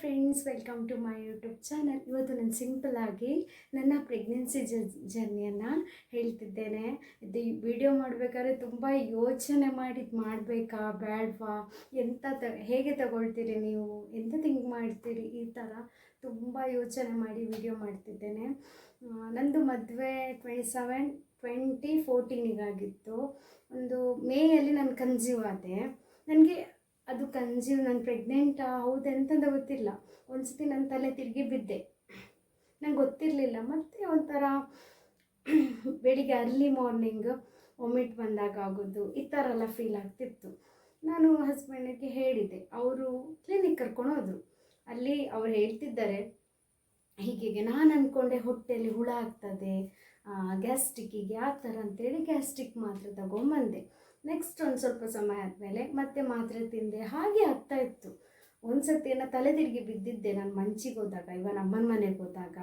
Friends welcome to my YouTube channel ಇವತ್ತು ನಾನು simple ಆಗಿ ನನ್ನ ಪ್ರೆಗ್ನೆನ್ಸಿ ಜರ್ನಿಯನ್ನು ಹೇಳ್ತಿದ್ದೇನೆ. ಇದು ವಿಡಿಯೋ ಮಾಡಬೇಕಾದ್ರೆ ತುಂಬ ಯೋಚನೆ ಮಾಡಿ ಮಾಡಬೇಕಾ ಬೇಡವಾ ಎಂಥ ತ, ಹೇಗೆ ತಗೊಳ್ತೀರಿ ನೀವು? ಎಂತ ಥಿಂಕ್ ಮಾಡ್ತೀರಿ? ಈ ಥರ ತುಂಬ ಯೋಚನೆ ಮಾಡಿ ವಿಡಿಯೋ ಮಾಡ್ತಿದ್ದೇನೆ. ನಂದು ಮದುವೆ ಟ್ವೆಂಟಿ ಸೆವೆನ್ ಟ್ವೆಂಟಿ ಫೋರ್ಟೀನಿಗಾಗಿತ್ತು ಒಂದು ಮೇಯಲ್ಲಿ ನಾನು ಕನ್ಸೀವ್ ಆದೆ. ನನಗೆ ಅದು ಕನ್ಸ್ಯೂಮ್ ನಾನು ಪ್ರೆಗ್ನೆಂಟಾ ಹೌದೆಂತಂದ ಗೊತ್ತಿಲ್ಲ. ಒಂದ್ಸತಿ ನನ್ನ ತಲೆ ತಿರುಗಿ ಬಿದ್ದೆ. ನಂಗೆ ಗೊತ್ತಿರಲಿಲ್ಲ. ಮತ್ತು ಒಂಥರ ಬೆಳಿಗ್ಗೆ ಅರ್ಲಿ ಮಾರ್ನಿಂಗ್ ಒಮಿಟ್ ಬಂದಾಗ ಆಗೋದು, ಈ ಥರ ಎಲ್ಲ ಫೀಲ್ ಆಗ್ತಿತ್ತು. ನಾನು ಹಸ್ಬೆಂಡಿಗೆ ಹೇಳಿದೆ. ಅವರು ಕ್ಲಿನಿಕ್ ಕರ್ಕೊಂಡು ಹೋದರು. ಅಲ್ಲಿ ಅವ್ರು ಹೇಳ್ತಿದ್ದಾರೆ, ಹೀಗೆ ನಾನು ಅಂದ್ಕೊಂಡೆ ಹೊಟ್ಟೆಯಲ್ಲಿ ಹುಳ ಆಗ್ತದೆ ಗ್ಯಾಸ್ಟ್ರಿಕ್ಕಿಗೆ ಆ ಥರ ಅಂತೇಳಿ ಗ್ಯಾಸ್ಟ್ರಿಕ್ ಮಾತ್ರ ತಗೊಂಬಂದೆ. ನೆಕ್ಸ್ಟ್ ಒಂದು ಸ್ವಲ್ಪ ಸಮಯ ಆದಮೇಲೆ ಮತ್ತೆ ಮಾತ್ರೆ ತಿಂದೆ. ಹಾಗೆ ಆಗ್ತಾ ಇತ್ತು. ಒಂದು ಸತಿ ಏನೋ ತಲೆ ತಿರುಗಿ ಬಿದ್ದಿದ್ದೆ ನಾನು ಮಂಚಿಗೆ ಹೋದಾಗ ಇವನ್ ಅಮ್ಮನ ಮನೆಗೆ ಹೋದಾಗ.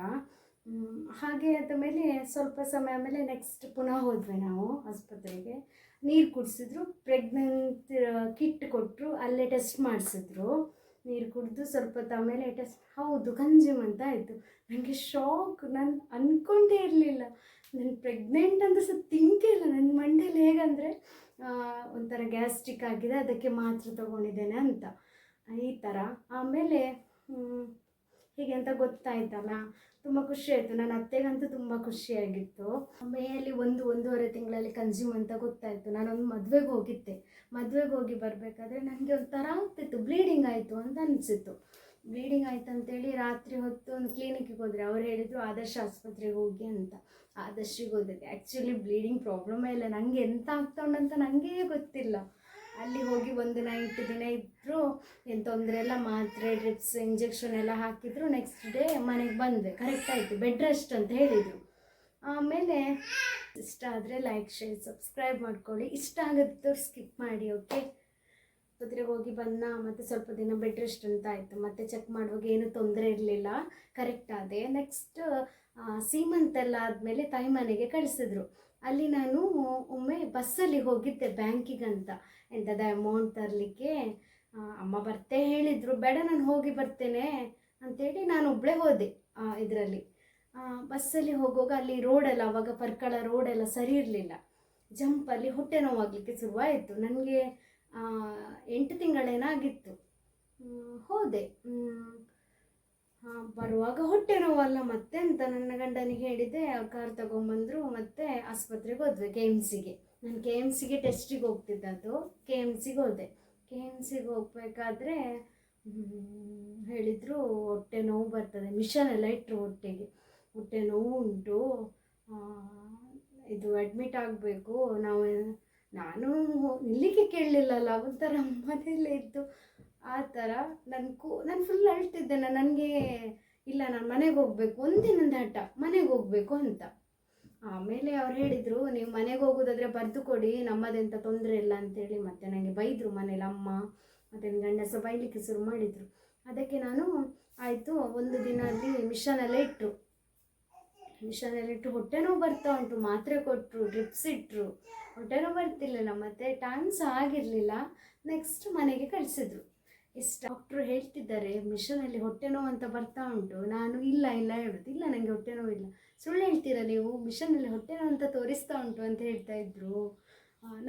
ಹಾಗೆ ಆದ ಮೇಲೆ ಸ್ವಲ್ಪ ಸಮಯ ಆಮೇಲೆ ನೆಕ್ಸ್ಟ್ ಪುನಃ ಹೋದ್ವಿ ನಾವು ಆಸ್ಪತ್ರೆಗೆ. ನೀರು ಕುಡಿಸಿದ್ರು ಪ್ರೆಗ್ನೆಂಟ್ ಕಿಟ್ ಕೊಟ್ಟರು ಅಲ್ಲೇ ಟೆಸ್ಟ್ ಮಾಡಿಸಿದ್ರು. ನೀರು ಕುಡಿದು ಸ್ವಲ್ಪ ಆಮೇಲೆ ಟೆಸ್ಟ್ ಹೌದು ಕನ್ಸ್ಯೂಮ್ ಅಂತ ಆಯಿತು. ನನಗೆ ಶಾಕ್ ನಾನು ಅಂದ್ಕೊಂಡೇ ಇರಲಿಲ್ಲ. ನಾನು ಪ್ರೆಗ್ನೆಂಟ್ ಅಂತ ಸಹ ತಿಂಕೇ ಇಲ್ಲ. ನನ್ನ ಮಂಡೇಲಿ ಹೇಗಂದರೆ ಒಂಥರ ಗ್ಯಾಸ್ಟ್ರಿಕ್ ಆಗಿದೆ, ಅದಕ್ಕೆ ಮಾತ್ರ ತೊಗೊಂಡಿದ್ದೇನೆ ಅಂತ. ಈ ಥರ ಆಮೇಲೆ ಹೀಗೆ ಅಂತ ಗೊತ್ತಾಯ್ತಲ್ಲ? ತುಂಬ ಖುಷಿ ಆಯಿತು. ನನ್ನ ಅತ್ತೆಗಂತೂ ತುಂಬ ಖುಷಿಯಾಗಿತ್ತು. ಮೇಯಲ್ಲಿ ಒಂದು, ಒಂದೂವರೆ ತಿಂಗಳಲ್ಲಿ ಕನ್ಸ್ಯೂಮ್ ಅಂತ ಗೊತ್ತಾಯಿತು. ನಾನೊಂದು ಮದುವೆಗೆ ಹೋಗಿದ್ದೆ. ಮದುವೆಗೆ ಹೋಗಿ ಬರಬೇಕಾದ್ರೆ ನನಗೆ ಒಂಥರ ಆಗ್ತಿತ್ತು. ಬ್ಲೀಡಿಂಗ್ ಆಯಿತು ಅಂತ ಅನಿಸಿತ್ತು. ಬ್ಲೀಡಿಂಗ್ ಆಯಿತು ಅಂತೇಳಿ ರಾತ್ರಿ ಹೊತ್ತು ಒಂದು ಕ್ಲಿನಿಕ್ಗೆ ಹೋದರೆ, ಅವ್ರು ಹೇಳಿದರು, ಆದರ್ಶ ಆಸ್ಪತ್ರೆಗೆ ಹೋಗಿ ಅಂತ. ಆದರ್ಶಿಗೆ ಗೊತ್ತೈತೆ ಆ್ಯಕ್ಚುಲಿ ಬ್ಲೀಡಿಂಗ್ ಪ್ರಾಬ್ಲಮೇ ಇಲ್ಲ. ನನಗೆ ಎಂತ ಆಗ್ತಾ ಉಂಟಂತ ನನಗೇ ಗೊತ್ತಿಲ್ಲ. ಅಲ್ಲಿ ಹೋಗಿ ಒಂದು ನೈಟ್ ದಿನ ಇದ್ದರು ಏನು ತೊಂದರೆ ಎಲ್ಲ ಮಾತ್ರೆ ಡ್ರಿಪ್ಸ್ ಇಂಜೆಕ್ಷನ್ ಎಲ್ಲ ಹಾಕಿದ್ರು. ನೆಕ್ಸ್ಟ್ ಡೇ ಮನೆಗೆ ಬಂದೆ. ಕರೆಕ್ಟ್ ಆಯಿತು. ಬೆಡ್ ರೆಸ್ಟ್ ಅಂತ ಹೇಳಿದರು. ಆಮೇಲೆ ಇಷ್ಟ ಆದರೆ ಲೈಕ್ ಶೇರ್ ಸಬ್ಸ್ಕ್ರೈಬ್ ಮಾಡ್ಕೊಳ್ಳಿ. ಇಷ್ಟ ಆಗುತ್ತೆ ಸ್ಕಿಪ್ ಮಾಡಿ ಓಕೆ ಆಸ್ಪತ್ರೆಗೆ ಹೋಗಿ ಬಂದ ಮತ್ತು ಸ್ವಲ್ಪ ದಿನ ಬೆಡ್ ರೆಸ್ಟ್ ಅಂತ ಆಯಿತು. ಮತ್ತೆ ಚೆಕ್ ಮಾಡುವಾಗ ಏನೂ ತೊಂದರೆ ಇರಲಿಲ್ಲ. ಕರೆಕ್ಟ್ ಆದೆ. ನೆಕ್ಸ್ಟ್ ಸೀಮಂತ್ ಎಲ್ಲ ಆದಮೇಲೆ ತಾಯಿ ಮನೆಗೆ ಕಳಿಸಿದ್ರು. ಅಲ್ಲಿ ನಾನು ಒಮ್ಮೆ ಬಸ್ಸಲ್ಲಿ ಹೋಗಿದ್ದೆ ಬ್ಯಾಂಕಿಗಂತ. ಎಂಥದ ಅಮೌಂಟ್ ತರಲಿಕ್ಕೆ? ಅಮ್ಮ ಬರ್ತೇ ಹೇಳಿದರು. ಬೇಡ, ನಾನು ಹೋಗಿ ಬರ್ತೇನೆ ಅಂತೇಳಿ ನಾನು ಒಬ್ಬಳೇ ಹೋದೆ ಇದರಲ್ಲಿ. ಬಸ್ಸಲ್ಲಿ ಹೋಗುವಾಗ ಅಲ್ಲಿ ರೋಡೆಲ್ಲ, ಅವಾಗ ಪರ್ಕಳ ರೋಡೆಲ್ಲ ಸರಿ ಇರಲಿಲ್ಲ. ಜಂಪಲ್ಲಿ ಹೊಟ್ಟೆ ನೋವಾಗಲಿಕ್ಕೆ ಶುರುವಾಯಿತು. ನನಗೆ ಎಂಟು ತಿಂಗಳೇನಾಗಿತ್ತು. ಹೋದೆ. ಬರುವಾಗ ಹೊಟ್ಟೆ ನೋವಲ್ಲ ಮತ್ತೆ ಅಂತ ನನ್ನ ಗಂಡನಿಗೆ ಹೇಳಿದೆ ಕಾರ್ ತಗೊಂಬಂದರು ಮತ್ತೆ ಆಸ್ಪತ್ರೆಗೆ ಹೋದ್ವಿ ಕೆ ಎಂ ಸಿಗೆ ನಾನು ಕೆ ಎಂ ಸಿಗೆ ಟೆಸ್ಟಿಗೆ ಹೋಗ್ತಿದ್ದದ್ದು ಕೆ ಎಂ ಸಿಗೆ ಹೋದೆ. ಕೆ ಎಂ ಸಿಗೆ ಹೋಗ್ಬೇಕಾದ್ರೆ ಹೇಳಿದರು ಹೊಟ್ಟೆ ನೋವು ಬರ್ತದೆ. ಮಿಷನ್ ಎಲ್ಲ ಇಟ್ಟರು ಹೊಟ್ಟೆಗೆ. ಹೊಟ್ಟೆ ನೋವು ಉಂಟು. ಇದು ಅಡ್ಮಿಟ್ ಆಗಬೇಕು. ನಾವು, ನಾನು ನಿಲ್ಲಿಕ್ಕೆ ಕೇಳಲಿಲ್ಲಲ್ಲ, ಒಂಥರ ಮನೆಯಲ್ಲೇ ಇದ್ದು ಆ ಥರ ನನ್ನ ಕೂ, ನಾನು ಫುಲ್ ಅಳ್ತಿದ್ದೆ ನಾನು ನನಗೆ ಇಲ್ಲ, ನಾನು ಮನೆಗೆ ಹೋಗಬೇಕು, ಒಂದಿನದ ಹಠ, ಮನೆಗೆ ಹೋಗಬೇಕು ಅಂತ. ಆಮೇಲೆ ಅವ್ರು ಹೇಳಿದರು, ನೀವು ಮನೆಗೆ ಹೋಗೋದಾದರೆ ಬರೆದು ಕೊಡಿ ನಮ್ಮದೆಂತ ತೊಂದರೆ ಇಲ್ಲ ಅಂತೇಳಿ ಮತ್ತೆ ನನಗೆ ಬೈದರು ಮನೇಲಿ ಅಮ್ಮ, ಮತ್ತು ನನ್ನ ಗಂಡ ಬೈಲಿಕ್ಕೆ ಶುರು ಮಾಡಿದರು. ಅದಕ್ಕೆ ನಾನು ಆಯಿತು, ಒಂದು ದಿನ ಅಲ್ಲಿ ಮಿಷನಲ್ಲೇ ಇಟ್ಟರು ಮಿಷನಲ್ಲಿ ಇಟ್ಟು ಹೊಟ್ಟೆ ನೋವು ಬರ್ತಾ ಉಂಟು, ಮಾತ್ರೆ ಕೊಟ್ಟರು ಡ್ರಿಪ್ಸ್ ಇಟ್ಟರು ಹೊಟ್ಟೆ ನೋವು ಬರ್ತಿರ್ಲಿಲ್ಲ, ಮತ್ತು ಟೈಮ್ ಸಹ ಆಗಿರಲಿಲ್ಲ. ನೆಕ್ಸ್ಟ್ ಮನೆಗೆ ಕಳಿಸಿದ್ರು. ಇಷ್ಟು. ಡಾಕ್ಟ್ರು ಹೇಳ್ತಿದ್ದಾರೆ, ಮಿಷನಲ್ಲಿ ಹೊಟ್ಟೆ ನೋವು ಅಂತ ಬರ್ತಾ ಉಂಟು. ನಾನು ಇಲ್ಲ ಇಲ್ಲ ಹೇಳುದು. ಇಲ್ಲ ನನಗೆ ಹೊಟ್ಟೆ ನೋವು ಇಲ್ಲ. ಸುಳ್ಳು ಹೇಳ್ತೀರಾ ನೀವು? ಮಿಷನಲ್ಲಿ ಹೊಟ್ಟೆ ನೋವು ಅಂತ ತೋರಿಸ್ತಾ ಉಂಟು ಅಂತ ಹೇಳ್ತಾ ಇದ್ರು.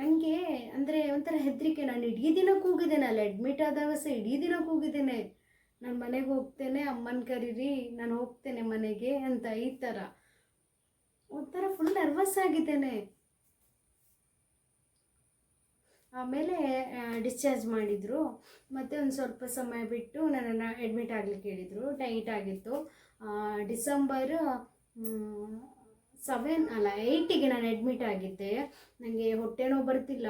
ನನಗೆ ಅಂದರೆ ಒಂಥರ ಹೆದರಿಕೆ. ನಾನು ಇಡೀ ದಿನ ಕೂಗಿದ್ದೇನೆ, ಅಲ್ಲಿ ಅಡ್ಮಿಟ್ ಆದಾಗ ಸಹ ಇಡೀ ದಿನ ಕೂಗಿದ್ದೇನೆ. ನಾನು ಮನೆಗೆ ಹೋಗ್ತೇನೆ, ಅಮ್ಮನ ಕರೀರಿ, ನಾನು ಹೋಗ್ತೇನೆ ಮನೆಗೆ ಅಂತ ಈ ಥರ ಒಂಥರ ಫುಲ್ ನರ್ವಸ್ ಆಗಿದ್ದೇನೆ. ಆಮೇಲೆ ಡಿಸ್ಚಾರ್ಜ್ ಮಾಡಿದರು. ಮತ್ತು ಒಂದು ಸ್ವಲ್ಪ ಸಮಯ ಬಿಟ್ಟು ನನ್ನನ್ನು ಅಡ್ಮಿಟ್ ಆಗಲಿಕ್ಕೆ ಹೇಳಿದರು. ಟೈಟ್ ಆಗಿತ್ತು. ಡಿಸೆಂಬರ್ ಸೆವೆನ್ ಅಲ್ಲ ಏಯ್ಟಿಗೆ ನಾನು ಅಡ್ಮಿಟ್ ಆಗಿದ್ದೆ. ನನಗೆ ಹೊಟ್ಟೆ ನೋವು ಬರ್ತಿಲ್ಲ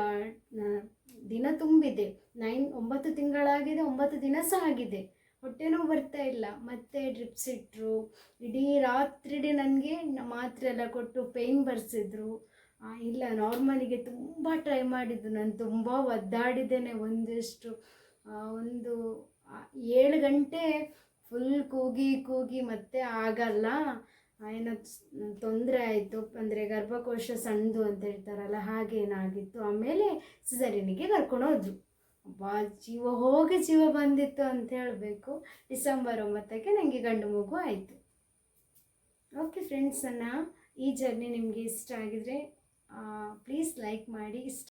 ದಿನ ತುಂಬಿದೆ. ನೈನ್ ಒಂಬತ್ತು ತಿಂಗಳಾಗಿದೆ, ಒಂಬತ್ತು ದಿನ ಸಹ ಆಗಿದೆ. ಹೊಟ್ಟೆ ನೋವು ಬರ್ತಾ ಇಲ್ಲ. ಮತ್ತೆ ಡ್ರಿಪ್ಸ್ ಇಟ್ಟರು ಇಡೀ ರಾತ್ರಿಡೀ ನನಗೆ ಮಾತ್ರೆ ಎಲ್ಲ ಕೊಟ್ಟು ಪೇಯ್ನ್ ಬರ್ಸಿದ್ರು. ಇಲ್ಲ ನಾರ್ಮಲಿಗೆ ತುಂಬ ಟ್ರೈ ಮಾಡಿದ್ದು. ನಾನು ತುಂಬ ಒದ್ದಾಡಿದ್ದೇನೆ ಒಂದಿಷ್ಟು ಒಂದು ಏಳು ಗಂಟೆ ಫುಲ್ ಕೂಗಿ ಕೂಗಿ ಮತ್ತೆ ಆಗಲ್ಲ. ಏನೋ ತೊಂದರೆ ಆಯಿತು. ಅಂದರೆ ಗರ್ಭಕೋಶ ಸಣ್ಣದು ಅಂತ ಹೇಳ್ತಾರಲ್ಲ ಹಾಗೆ ಏನಾಗಿತ್ತು ಆಮೇಲೆ ಸಿಸರಿನಿಗೆ ಕರ್ಕೊಂಡು ಹೋದ್ರು. ಬಾ ಜೀವ ಹೋಗಿ ಜೀವ ಬಂದಿತ್ತು ಅಂತ ಹೇಳಬೇಕು. ಡಿಸೆಂಬರ್ ಒಂಬತ್ತಕ್ಕೆ ನನಗೆ ಗಂಡು ಮಗು ಆಯಿತು. ಓಕೆ ಫ್ರೆಂಡ್ಸ್ ನನ್ನ ಈ ಜರ್ನಿ ನಿಮಗೆ ಇಷ್ಟ ಆಗಿದರೆ ಪ್ಲೀಸ್ ಲೈಕ್ ಮಾಡಿ ಇಷ್ಟ